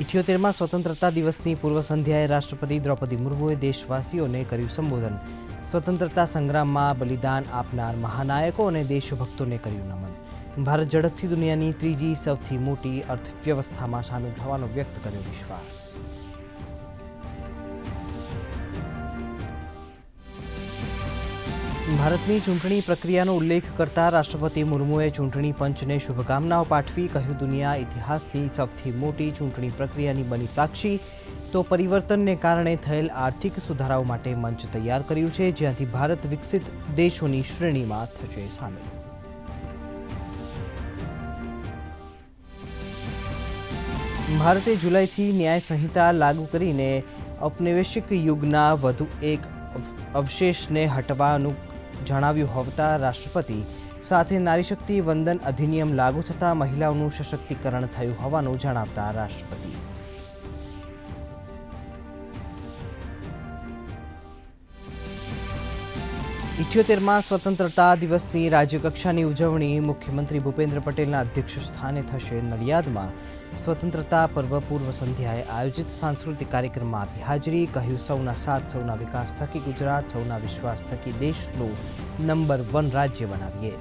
ઇઠ્યોતેરમાં સ્વતંત્રતા દિવસની પૂર્વ સંધ્યાએ રાષ્ટ્રપતિ દ્રૌપદી મુર્મુએ દેશવાસીઓને કર્યું સંબોધન. સ્વતંત્રતા સંગ્રામમાં બલિદાન આપનાર મહાનાયકો અને દેશભક્તોને કર્યું નમન. ભારત ઝડપથી દુનિયાની ત્રીજી સૌથી મોટી અર્થવ્યવસ્થામાં સામેલ થવાનો વ્યક્ત કર્યો વિશ્વાસ. ભારતની ચૂંટણી પ્રક્રિયાનો ઉલ્લેખ કરતા રાષ્ટ્રપતિ મુર્મુએ ચૂંટણી પંચને શુભકામનાઓ પાઠવી કહ્યું, દુનિયા ઇતિહાસની સૌથી મોટી ચૂંટણી પ્રક્રિયાની બની સાક્ષી. તો પરિવર્તનને કારણે થયેલ આર્થિક સુધારાઓ માટે મંચ તૈયાર કર્યું છે, જ્યાંથી ભારત વિકસિત દેશોની શ્રેણીમાં થશે સામેલ. ભારતે જુલાઈથી ન્યાય સંહિતા લાગુ કરીને ઔપનિવેશિક યુગના વધુ એક અવશેષને હટવાનું જણાવ્યું હોતા રાષ્ટ્રપતિ સાથે નારીશક્તિ વંદન અધિનિયમ લાગુ થતાં મહિલાઓનું સશક્તિકરણ થયું હોવાનું જણાવતા રાષ્ટ્રપતિ. ઇઠ્યોતેરમાં સ્વતંત્રતા દિવસની રાજ્યકક્ષાની ઉજવણી મુખ્યમંત્રી ભૂપેન્દ્ર પટેલના અધ્યક્ષ સ્થાને થશે. નડિયાદમાં સ્વતંત્રતા પર્વ પૂર્વ સંધ્યાએ આયોજિત સાંસ્કૃતિક કાર્યક્રમમાં આપી હાજરી, કહ્યું, સૌના સાથ, સૌના વિકાસ થકી ગુજરાત, સૌના વિશ્વાસ થકી દેશનું નંબર વન રાજ્ય બનાવીએ.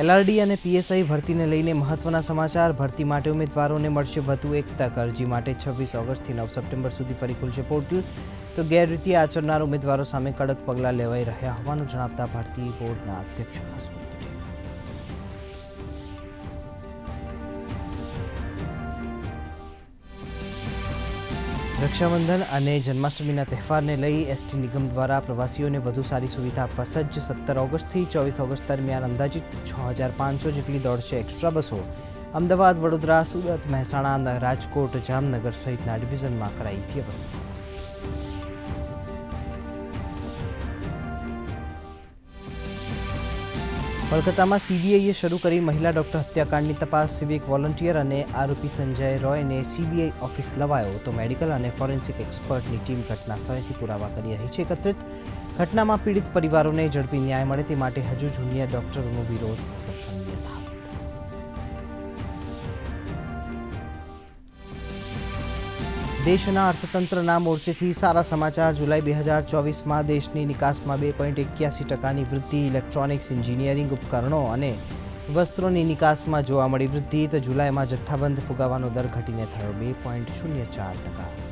એલઆરડી અને પીએસઆઈ ભરતીને લઈને મહત્વના સમાચાર. ભરતી માટે ઉમેદવારોને મળશે વધુ એક તક. અરજી માટે છવ્વીસ ઓગસ્ટથી નવ સપ્ટેમ્બર સુધી ફરી ખુલશે પોર્ટલ. તો ગેરરીતિ આચરનાર ઉમેદવારો સામે કડક પગલાં લેવાઈ રહ્યા હોવાનું જણાવતા ભરતી બોર્ડના અધ્યક્ષ હસમુખ પટેલ. રક્ષાબંધન અને જન્માષ્ટમીના તહેવારને લઈ એસટી નિગમ દ્વારા પ્રવાસીઓને વધુ સારી સુવિધા આપવા સજ્જ સત્તર ઓગસ્ટથી ચોવીસ ઓગસ્ટ દરમિયાન અંદાજિત છ હજાર પાંચસો જેટલી દોડશે એક્સ્ટ્રા બસો. અમદાવાદ, વડોદરા, સુરત, મહેસાણા, રાજકોટ, જામનગર સહિતના ડિવિઝનમાં કરાઈ વ્યવસ્થા. કોલકાતામાં સીબીઆઈએ શરૂ કરી મહિલા ડોક્ટર હત્યાકાંડની તપાસ, સિવિક વોલન્ટિયર અને આરોપી સંજય રોયને સીબીઆઈ ઓફિસ લવાયો તો મેડિકલ અને ફોરેન્સિક એક્સપર્ટની ટીમ ઘટના સ્થળેથી પુરાવા કરી રહી છે. એકત્રિત ઘટનામાં પીડિત પરિવારોને ઝડપી ન્યાય મળે તે માટે હજુ જુનિયર ડોક્ટરોનો વિરોધ પ્રદર્શન યથાવત. દેશના અર્થતંત્રના મોરચેથી સારા સમાચાર. જુલાઈ બે હજાર ચોવીસમાં દેશની નિકાસમાં બે પોઈન્ટ એક્યાસી ટકાની વૃદ્ધિ, ઇલેક્ટ્રોનિક્સ, એન્જિનિયરિંગ ઉપકરણો અને વસ્ત્રોની નિકાસમાં જોવા મળી વૃદ્ધિ. તો જુલાઈમાં જથ્થાબંધ ફુગાવાનો દર ઘટીને થયો બે પોઈન્ટ શૂન્ય ચાર ટકા.